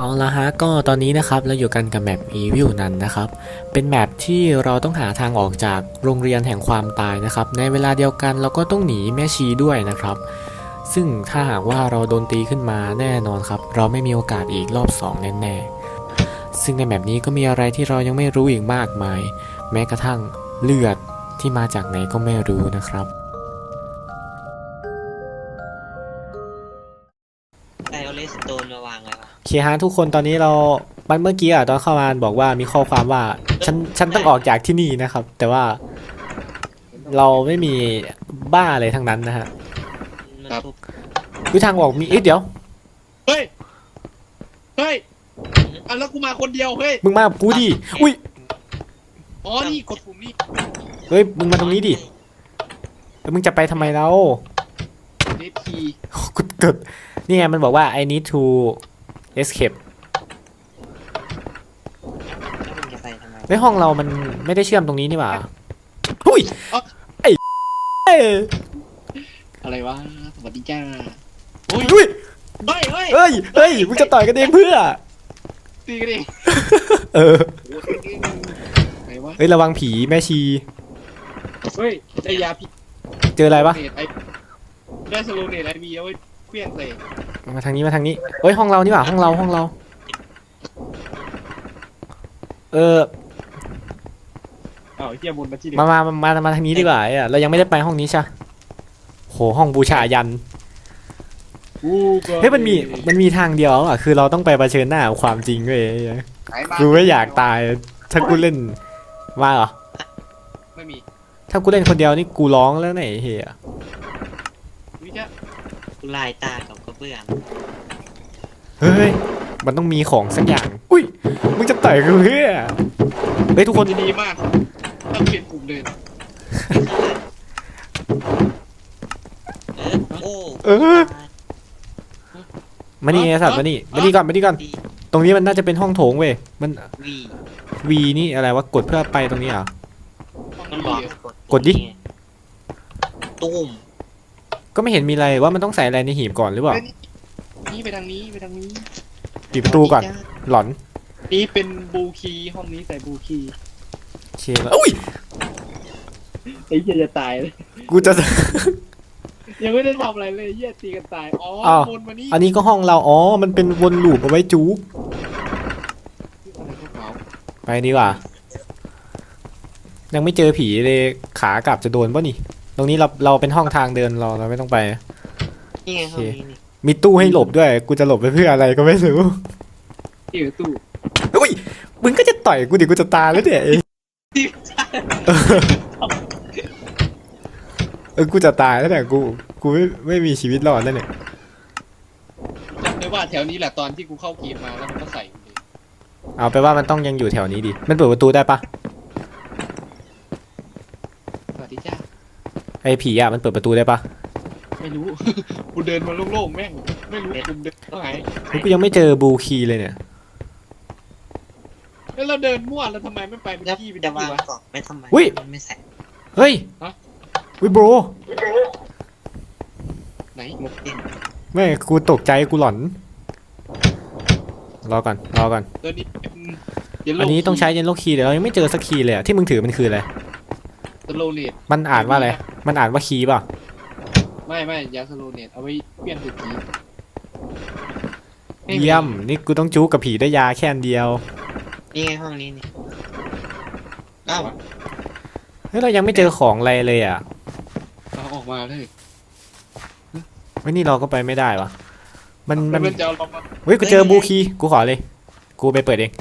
เอาละฮะก็ตอนนี้นะครับเราอยู่กันกับแมป Evil นั้นนะครับ เป็นแมปที่เราต้องหาทางออกจากโรงเรียนแห่งความตายนะครับ ในเวลาเดียวกันเราก็ต้องหนีแม่ชีด้วยนะครับ ซึ่งถ้าหากว่าเราโดนตีขึ้นมาแน่นอนครับ เราไม่มีโอกาสอีกรอบสองแน่ๆ ซึ่งในแมปนี้ก็มีอะไรที่เรายังไม่รู้อีกมากมาย แม้กระทั่งเลือดที่มาจากไหนก็ไม่รู้นะครับ ใครเอาเลสโตนมาวางไว้วะโอเคฮะทุกคนตอนนี้เรามันเมื่อกี้อะตอนเข้ามาบอกว่ามีข้อความว่าฉันฉันต้องออกจากที่นี่นะครับ แต่ว่าเราไม่มีบ้าอะไรทั้งนั้นนะฮะมันครับทุบวิทางออกมีเอ๊ะเดี๋ยว เฮ้ย เฮ้ยอะแล้วกูมาคนเดียวเฮ้ย มึงมากับกูดิอุ้ยอ๋อ นี่กดปุ่มนี่ เฮ้ยมึงมาตรงนี้ดิแล้วมึงจะไปทำไมเรา เดทคีกดกดนี่ไงมันบอกว่า I need to escape แล้วมึงจะไปทำไมในห้องเรามันไม่ได้เชื่อมตรงนี้นี่หว่าอุ้ยไอ้เอ้ยอะไรวะสวัสดีจ้าอุ้ยอุ้ยเฮ้ยเฮ้ยเฮ้ยเฮ้ยมึงจะต่อยกันเองเพื่อ ตีกันดิเออโอ้ยไหนวะเฮ้ยระวังผีแม่ชี เฮ้ยได้ยาพิษเจออะไรปะเนตไอ ได้สโลเนตไอบีเอาไว้เคลื่อนใส่มาทางนี้มาทางนี้เฮ้ยห้องเรานี่หว่าห้องเราห้องเรา เอออ้าวไอ้เฮียบนมาที่เดียวมามามามามาทางนี้ดีกว่าไอะเรายังไม่ได้ไปห้องนี้ใช่โหห้องบูชายัน กูก็เฮ้ยมันมีมันมีทางเดียวอะคือเราต้องไปเผชิญหน้ากับความจริงเว้ยไหนมากูไม่อยากตาย ถ้ากูเล่นว่าเหรอ ไม่มี ถ้ากูเล่นคนเดียวนี่กูร้องแล้วไหนยไอ้เฮียวิจ้า กูลายตากับกระเบื้องเฮ้ย มันต้องมีของสักอย่าง อุ้ย มึงจะต่อยกูเพื่อเฮ้ยทุกคน จะดีมากต้องเปลี่ยนปุ่มเลยเออโอ้เออ มานี่ไอ้สัตว์มานี่มานี่ก่อนมานี่ก่อน ดีตรงนี้มันน่าจะเป็นห้องโถงเว้ย มันวีวีนี่อะไรวะ กดเพื่อไปตรงนี้เหรอมันบอกกดดิตุ้ม ก็ไม่เห็นมีอะไรว่ามันต้องใส่อะไรในหีบก่อนหรือเปล่านี่ไปทางนี้ไปทางนี้ปิดประตูก่อน หลอน นี่เป็นบูคีห้องนี้ใส่บูคีโอเคแล้วอุ้ยไอ้เหี้ยจะตายเลยกูจะ ยังไม่ได้ทำอะไรเลยเหี้ยตีกันตายอ๋ออ้าว วนมานี่อันนี้ก็ห้องเราอ๋อ มันเป็นวนลูปเอาไว้จู๊กอะไรขาวไปดีกว่า ยังไม่เจอผีเลยขากลับจะโดนป่ะนี่ ตรงนี้เราเราเป็นห้องทางเดินเราเราไม่ต้องไป นี่ไงห้องนี้นี่มีตู้ให้หลบด้วย กูจะหลบไปเพื่ออะไรก็ไม่รู้ๆที่อยู่ตู้อุ้ยมึงก็จะต่อยกูดิกูจะตายแล้วเนี่ยไอ้ที่เออกูจะตายแล้วเนี่ยกูกูไม่ไม่มีชีวิตรอดแล้วเนี่ยจำได้ว่าแถวนี้แหละตอนที่กูเข้าเกมมาแล้วมันก็ใส่กูเลยเอาไปนว่ามันต้องยังอยู่แถวนี้ดิมันเปิดประตูได้ปะ สวัสดีจ้า ไอ้ผีอะมันเปิดประตูได้ปะไม่รู้ กูเดินมาโล่งๆแม่ง ไม่รู้กูเดินตรงไหนเฮ้ยกูยังไม่เจอบูคีเลยเนี่ย แล้วเราเดินมั่วแล้วทำไมไม่ไปเป็นแล้วที่เป็นจะที่วางวะ กล่องไปทำไมอุ๊ย มันไม่ใส่เฮ้ยฮะ วิโบรไหนมุกเล่นไม่กูตกใจกูหลอน รอก่อนรอก่อน ตัวนี้เป็น Yellow อันนี้ต้องใช้เยนโลคีย์แต่เรายังไม่เจอสักคีย์เลยอะที่มึงถือมันคืออะไรสโลเนตมันอ่านว่าอะไร มันอ่านว่าคีย์ป่ะ ไม่ไม่ยาสโลเนตเอาไว้เปลี่ยนจุดนี้เยี่ยม นี่กูต้องจู้กับผีด้วยยาแค่อันเดียว นี่ไงห้องนี้นี่อ้าวเฮ้ยเรายังไม่เจอของอะไรเลยอะเอาออกมาเลยเฮ้ยนี่เราก็ไปไม่ได้วะมันมันมันจะเอาลงมาเฮ้ยกูเจอบูคีย์กูขอเลย กูไปเปิดเอง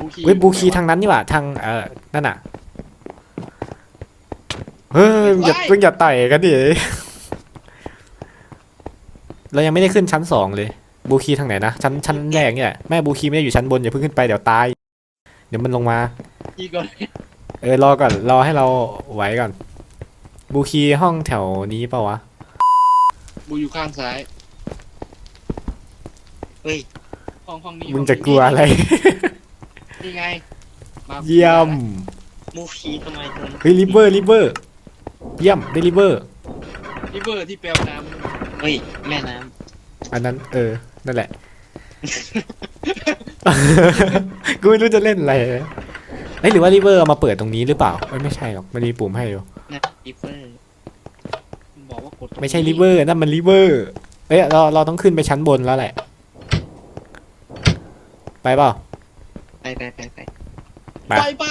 บูคีเฮ้ยบูคีย์ทางนั้นนี่หว่าทางเอ่อนั่นอะ เฮ้ยอย่าเพิ่งอย่าไต่กันดิ เรายังไม่ได้ขึ้นชั้นสองเลย บูคีย์ทางไหนนะ ชั้นชั้นแรกเนี่ยแม่บูคีย์ไม่ได้อยู่ชั้นบนอย่าเพิ่งขึ้นไปเดี๋ยวตาย เดี๋ยวมันลงมาคีก่อนเออรอก่อนรอให้เราไหวก่อน บูคีย์ห้องแถวนี้เปล่าวะ บูอยู่ข้างซ้าย เฮ้ยห้องห้องนี้มึงจะกลัวอะไร นี่ไงมาเยี่ยม มูฟีทำไมตัวนี้เฮ้ยริเวอร์ริเวอร์ เยี่ยมได้ริเวอร์ ริเวอร์ที่แปลวน้ำเฮ้ย แม่น้อันนั้น เออ นั่นแหละ กูไม่รู้จะเล่นอะไรเลยเอ้ยหรือว่าริเวอร์เอามาเปิดตรงนี้หรือเปล่าเอ้ยไม่ใช่หรอก มันมีปุ่มให้อยู่นะอีเฟอร์มึงบอกว่ากดตงนี้ไม่ใช่ริเวอร์นั่นมันริเวอร์เอ้ยเราเราต้องขึ้นไปชั้นบนแล้วแหละ ไปเปล่า ไปไปไปไปไป ไปไป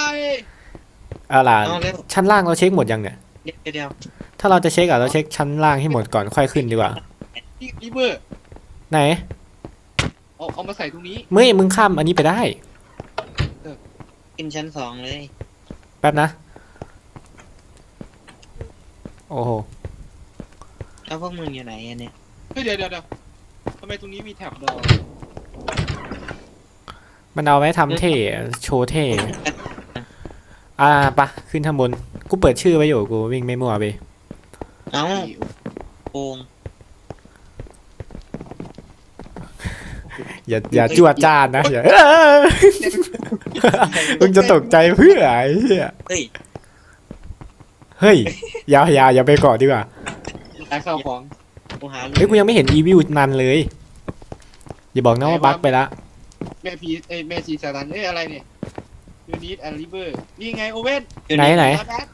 เอาล่ะ เอาเร็วชั้นล่างเราเช็คหมดยังเนี่ย เดี๋ยวเดี๋ยวถ้าเราจะเช็คอะเราเช็คชั้นล่างให้หมดก่อนค่อยขึ้นดีกว่านี่ริเวอร์ไหนเอาเอามาใส่ตรงนี้เมื่อมึงข้ามอันนี้ไปได้ ขึ้นชั้นสองเลยแป๊บนะ โอ้โห แล้วพวกมึงอยู่ไหนอะเนี่ยเฮ้ยเดี๋ยวเดี๋ยวเดี๋ยวทำไมตรงนี้มีแท็บดอมันเอาไว้ทำเท่ โชว์เท่ อ่าปะขึ้นข้างบน กูเปิดชื่อไว้อยู่กูวิ่งไม่มั่วไปเอ้าโกงอย่าอย่าจวดจ้านนะอย่าเอ้ยมึงจะตกใจเพื่อไอ้เหี้ยเฮ้ยเฮ้ยอย่าอย่าอย่าไปก่อนดีกว่าขายข้าวของกูหาเฮ้ยกูยังไม่เห็นอีวิวนันเลย อย่าบอกนะว่าบั๊กไปละแม่พีเอ้ยแม่ชีสารันเอ้ยอะไรเนี่ยยูนิตแอนริเวอร์นี่ไงโอเว่นไหนไหนแบ็ค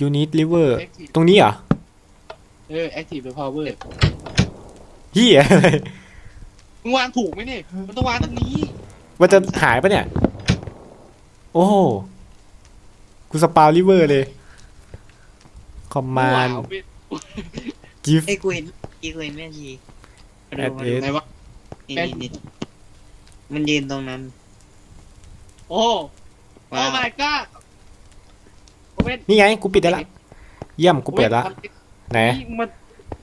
ยูนิตลิเวอร์แอคทีฟตรงนี้เหรอ เออแอคทีฟหรือพาวเวอร์เฮียอะไรมึงวางถูกไหมนี่มันต้องวางตรงนี้ มันจะหายปะเนี่ย โอ้โหกูสปาวลิเวอร์เลย คอมมานว้วเป็นกิฟเฮ้ยกูเห็นกี้กูเห็นแม่ชีมาดูมาดู Add ไหนวะนี่แม่นี่นี่มันยืนตรงนั้น โอ้ โอ้ว้าว my god โอ เว่นนี่ไงกูปิดได้ละเยี่ยมกูเปิดละไหนนี่มัน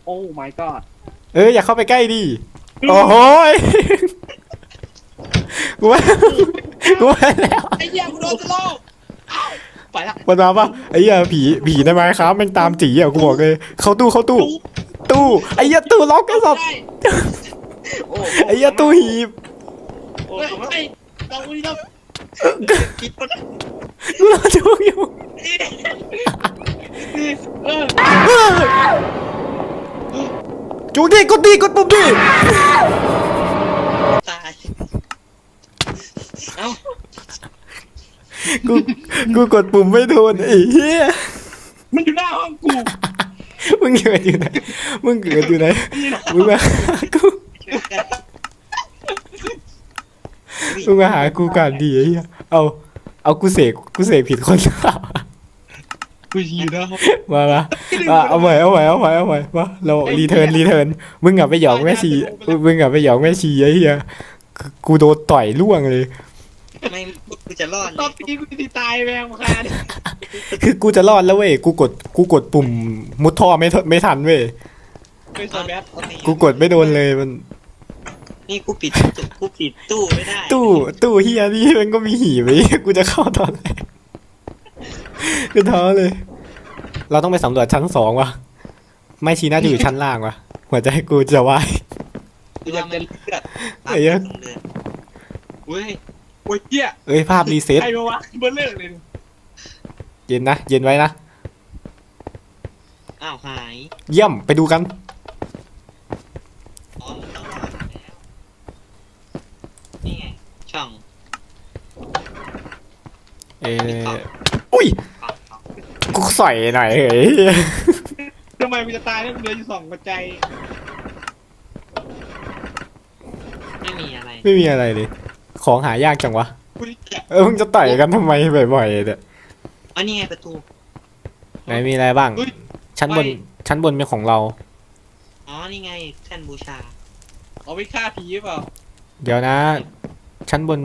โอ้ my god เอออย่าเข้าไปใกล้ดิโอ้โหยกูว่ากูว่าแล้วไอ้เหี้ยกูโดนจะโลกเอ้าไปละมันมาปะไอ้เหี้ยผีผีได้ไหมครับแม่งตามจีอะกูบอกเลยเข้าตู้เข้าตู้ ตู้ไอ้เหี้ยตู้ล็อกไอ้สัตว์ได้โอ้ไอ้เหี้ยตู้หีบ โอ้เฮ้ยโหเฮ้ยเราคนนี้เราคิดปะ กูรอดูอยู่เออจูดิกดดิกดปุ่มดิตายเอ้ากูกูกดปุ่มไม่โดนไอ้เหี้ยมันอยู่หน้าห้องกูมึงเกิดอยู่ไหนมึงเกิดอยู่ไหนมึงมาหากูช่วยกันมึงมาหากูก่อนดีไอ้เหี้ยเอา เอากูเสกกูเสกผิดคนหรือเปล่ากูอยู่หน้าห้องมามาอะเอาใหม่เอาใหม่เอาใหม่เอาใหม่มาเรารีเทิร์นรีเทิร์นมึงอะไปหยอกแม่ชีมึงอะไปหยอกแม่ชีไอ้เหี้ยกูกูโดนต่อยล่วงเลยไม่กูจะรอดตเลอนยนี้กูจะตายแมงคานคือกูจะรอดแล้วเว้ยกูกดกูกดปุ่มมุดท่อไม่ทันไม่ทันเว้ยไปสแบทโอเคกูกดไม่โดนเลยมัน นี่กูปิดตู้กูปิดตู้ไม่ได้ตู้ ตู้เฮียนี่มันก็มีหีบไว้กูจะเข้าตอนไหนกูท้อเลย เราต้องไปสำรวจชั้นสองวะไม่ชี้น่าจะอยู่ชั้นล่างวะหัวใจกูจะวายหรือว่ามันเลือดไอ้เหี้ยเลือดเว้ยโอ้ยเหี้ยเอ้ยภาพรีเซ็ตใครมาวะเบอร์เลิกเลยเย็นนะ เย็นไว้นะ อ้าวหาย เยี่ยมไปดูกัน อ๋อมันต้องรอดแล้วนี่ไง ช่องเอออุ้ยกล่องกล่องกูใส่หน่อยเฮ้ยทำไมกูจะตายแล้วกูเหลืออยู่สองหัวใจไม่มีอะไรไม่มีอะไรเลย ของหายากจังวะกูนี่แกะเออมึงจะต่อยกันทำไมบ่อยๆเนี่ยอ๋อนี่ไงประตูไหนมีอะไรบ้าง เฮ้ย ชั้นบน ไม่ ชั้นบนเป็นของเรา อ๋อนี่ไงแท่นบูชาเอาไปฆ่าผีหรือเปล่าเดี๋ยวนะ ชั้นบน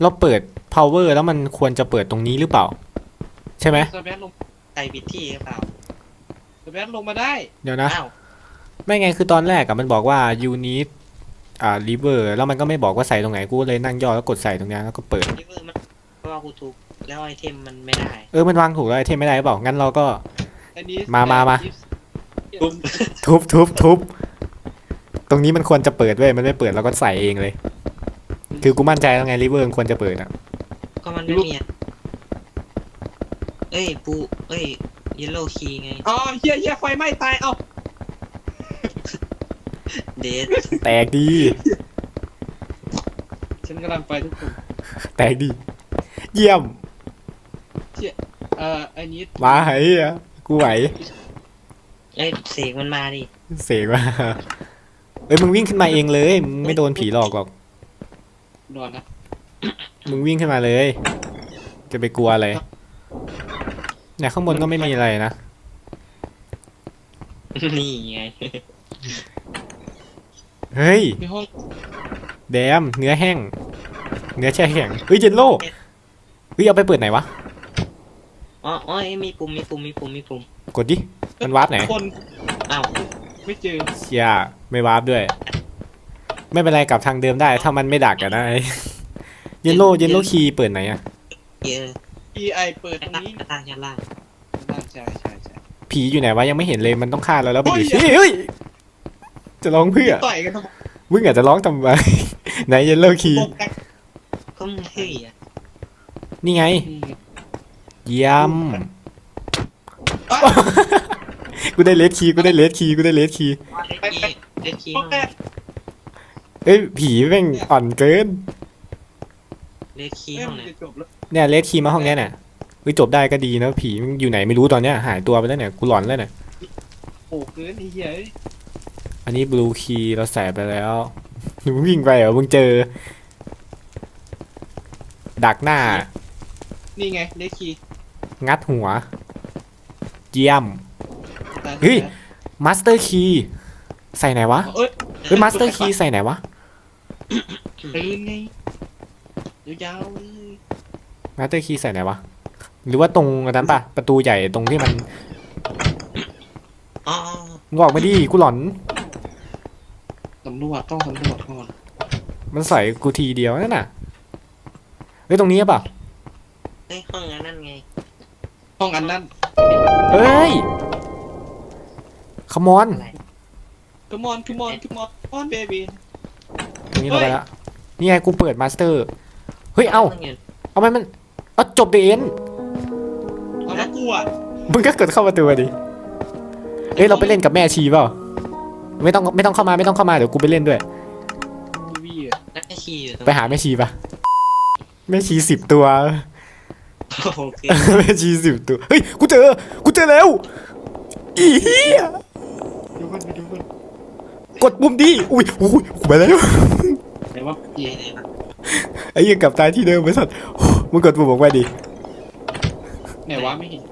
เราเปิด power แล้วมันควรจะเปิดตรงนี้หรือเปล่า ใช่ไหมสแบทลงใส่ผิดที่หรือเปล่าสแบทลงมาได้เดี๋ยวนะ อ้าวไม่ไงคือตอนแรกอะมันบอกว่า unit อ่า lever แล้วมันก็ไม่บอกว่าใส่ตรงไหนกูเลยนั่งย่อแล้วกดใส่ตรงนี้แล้วก็เปิด นี่เวอร์มันเพราะว่ากูถูกแล้วไอเทมมันไม่ได้เออมันวางถูกแล้วไอเทมไม่ได้หรือเปล่างั้นเราก็ อันนี้มามามาปุ๊บทุบทุบทุบ ตรงนี้มันควรจะเปิดเว้ยมันไม่เปิดเราก็ใส่เองเลย คือกูมั่นใจแล้วไง lever มันควรจะเปิดอะก็มันไม่มีอะเอ้ยปูเอ้ยเยลโล่คีไง อ๋อเฮียเฮียไฟไหม้ตาย เอาเดทแตกดี ฉันกำลังไปทุกคน แตกดี เยี่ยม เอ่อไอ้นี้มาไอ้อะกูไหว เอ้ยเสกมันมาดิ เสกว่า เอ้ยมึงวิ่งขึ้นมาเองเลยมึงไม่โดนผีหลอกหรอกนอนนะมึงวิ่งขึ้นมาเลย จะไปกลัวอะไรเนี่ยข้างบนก็ไม่มีอะไรนะนี่ไงเฮ้ยในห้องแดมเนื้อแห้ง เนื้อแช่แข็งเฮ้ยเจนโลเฮ้ยเอาไปเปิดไหนวะอ๋ออ๋อเอ้ยมีปุ่มมีปุ่มมีปุ่มมีปุ่มกดดิมันวาร์ปไหนคนอ้าว ไม่เจอเชียไม่วาร์ปด้วย ไม่เป็นไรกลับทางเดิมได้ ถ้ามันไม่ดักอะได้เยนโลเยนโลคีย์เปิดไหนอะเยอะ E I เปิดตรงล่างนี้ล่างชั้นล่างใช่ใช่ใช่ผีอยู่ไหนวะยังไม่เห็นเลยมันต้องฆ่าแล้วแล้วไปดิเฮ้ยเฮ้ยเฮ้ยจะร้องเพื่อต่อยกันทำไมมึงอาจจะร้องทำไมไหนเยนโลคีย์โปกแตกก็มึงเฮ้ยอะนี่ไงอืมเยี่ยมอะ กูได้เลสคีย์กูได้เลสคีย์กูได้เลสคีย์เด็กคีเด็กคีโปกแตกเอ้ยผีแม่งอ่อนเกิน เด็กคีเอ้ยห้องมันไหนจะจบแล้วเนี่ยเลสคีย์มาห้องเนี้ยเนี่ยเฮ้ยจบได้ก็ดีนะผีมันอยู่ไหนไม่รู้ตอนเนี้ยหายตัวไปแล้วเนี่ยกูหลอนแล้วเนี่ยโอ้เกินไอ้เหี้ยเอ้ยอันนี้บลูคีย์เราใส่ไปแล้วมึงวิ่งไปเหรอมึงเจอ ดักหน้า นี่ไงเลขคีย์งัดหัว เยี่ยมตา เฮ้ยมาสเตอร์คีย์ใส่ไหนวะเอ้ยเฮ้ยมาสเตอร์คีย์ใส่ไหนวะตื่นไงยาวๆเลยมาสเตอร์คีย์ใส่ไหนวะหรือว่าตรงอันนั้นปะประตูใหญ่ตรงที่มันอ๋อมึงออกมาดิกูหลอนสำรวจต้องสำรวจก่อนมันใส่กูทีเดียวนั่นน่ะเฮ้ยตรงนี้เปล่าเฮ้ยห้องนั้นนั่นไงห้องอันนั้นเอ้ย ขมอนอะไร come on come on come on come on baby ตรงนี้เราไปละนี่ไงกูเปิดมาสเตอร์ เฮ้ย เอ้าเอามันมัน เอาจบเดนเอาแล้วกูอะมึงก็เกิดเข้าประตูมาดิเอ้ย เราไปเล่นกับแม่ชีเปล่า ไม่ต้องไม่ต้องเข้ามาไม่ต้องเข้ามาเดี๋ยวกูไปเล่นด้วยทีวีอะแล้วแม่ชีอยู่ตรงไปหาแม่ชีปะแม่ชีสิบตัว โอ้โหคือแม่ชีสิบตัว เฮ้ย กูเจอ กูเจอแล้ว อีเหี้ยดูมันไปดูมัน กดปุ่มดิอุ้ยอุ้ยกูไปแล้วไหนว่าเย่เลยปะไอ้เหี้ยังกลับตายที่เดิมไปสัตว์มึงกดปุ่มออกไปดิไหนวะไม่เห็น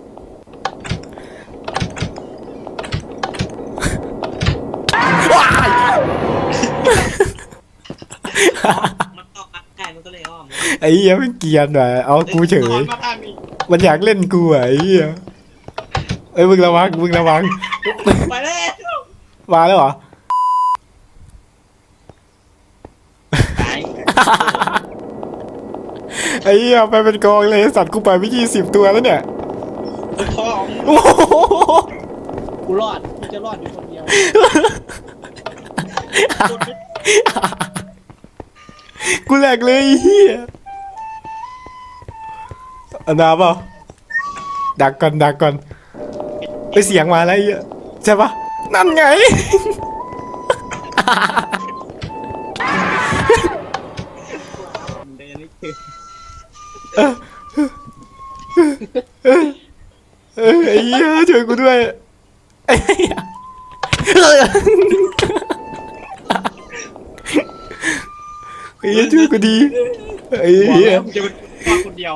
มันเข้ามาใกล้มันก็เลยอ้อมไอ้เหี้ยไม่เกรียนว่ะเอากูเฉนอยนมาทางนี้มันอยากเล่นกูอะไอ้เหี้ยเอ้ยมึงระวังมึงระวัง ไปแล้ว มาแล้วเหรอ ตาย ไอ้เหี้ยไปเป็นกองเลยสัตว์กูไปไม่ยี่สิบตัวแล้วเนี่ยพ่อโอ้โหกูรอดกูจะรอดอยู่คนเดียวกูแหลกเลยไอ้เหี้ยอันนาเปล่าดักก่อนดักก่อนไปเสียงมาแล้วไอ้เหี้ยใช่ปะนั่นไง เดินไออไอ้เหี้ยช่วยกูด้วยไอ้เหี้ยไอ้เหี้ยช่วยกูดีไอ้เหี้ยจะเป็นคนเดียว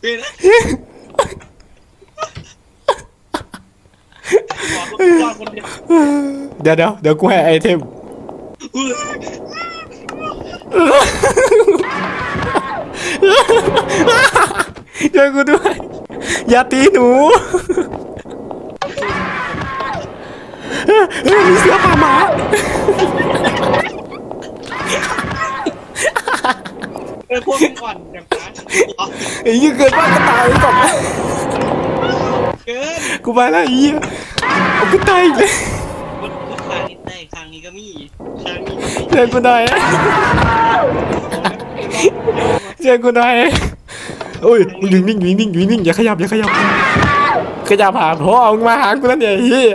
เป็นเดี๋ยวเดี๋ยวเดี๋ยวกูให้ไอเทม ช่วยกูด้วย อย่าตีหนูเฮ้ยมีเสือป่าหมาเออพวกมึงก่อนอย่างนั้นไอ้ยี่เกิดบ้านก็ตายก่อนเกินกูไปแล้วไอ้ยี่เอากูตายอีกเลยมันมันคางนี้ได้คางนี้ก็มีคางนี้ก็มีช่วยกูหน่อย เจอกูหน่อยโอ้ยมึงนิ่งนิ่งนิ่งนิ่งนิ่งอย่าขยับอย่าขยับขยับหาพ่อเอามาหากูแล้วเนี่ยเฮีย